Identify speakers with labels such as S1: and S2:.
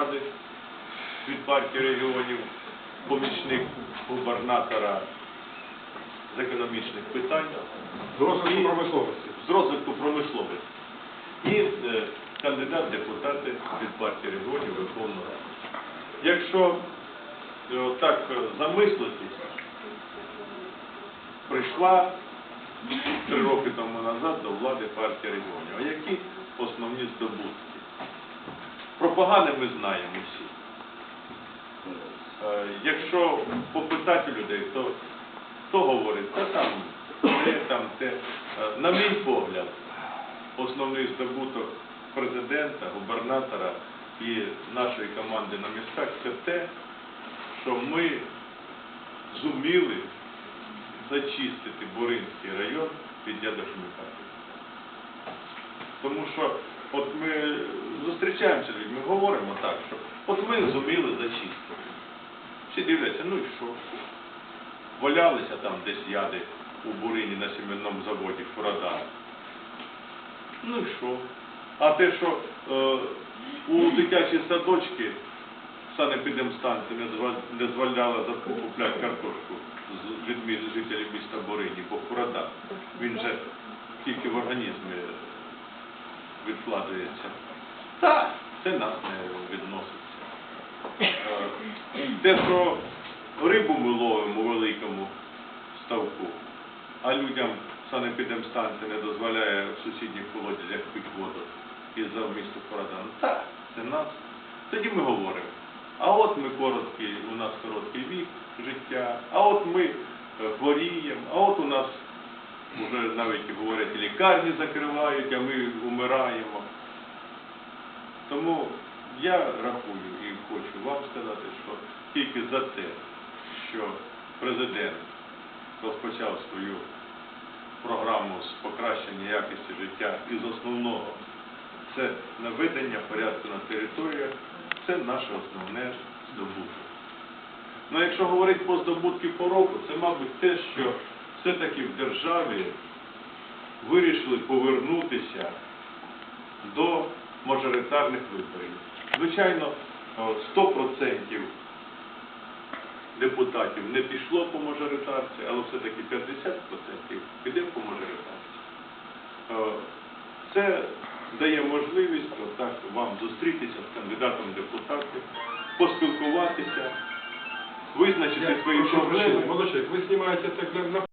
S1: ради від партії регіонів, помічник губернатора з економічних питань
S2: З розвитку промисловості.
S1: з розвитку промисловості і е, кандидат депутати від партії регіонів Верховної Ради. Якщо е, так е, замислитись, прийшла три роки тому назад до влади партія регіонів. А які основні здобутки? Про погане ми знаємо всі. Е, Якщо попитати людей, то хто говорить, та там те, там те. Е, На мій погляд, основний здобуток президента, губернатора і нашої команди на місцях це те, що ми зуміли зачистити Буринський район від ядохімікатів. Тому що от ми зустрічаємося з людьми, говоримо так, що от ми зуміли зачистити. Всі дивляться, ну і що? Валялися там десь яди у Бурині на сімейному заводі в Фурадарах. Ну і що? А те, що е, у дитячі садочки санепідемстанція не зва- не дозволяла закупляти картошку з людьми, з жителів міста Борині, бо Фурада, він же тільки в організмі відкладається. Так, це нас не відноситься. Те, що рибу ми ловимо у великому ставку, а людям санепідемстанція не дозволяє в сусідніх колодязях пити воду із-за вмісту Фурадан. Так, це нас. Тоді ми говоримо. А от ми короткий, у нас короткий вік життя, а от ми е, хворіємо, а от у нас вже навіть говорять, лікарні закривають, а ми вмираємо. Тому я рахую і хочу вам сказати, що тільки за те, що президент розпочав свою програму з покращення якості життя із основного це наведення порядку на територіях, це наше основне здобуток. Ну, якщо говорити про здобутки по року, це, мабуть, те, що все-таки в державі вирішили повернутися до мажоритарних виборів. Звичайно, 100% депутатів не пішло по мажоритарці, але все-таки 50% піде по мажоритарці. Е, Це дає можливість отак вам зустрітися з кандидатом в депутати, поспілкуватися, визначити свої
S2: Прошу
S1: проблеми.
S2: вы снимаете это для- на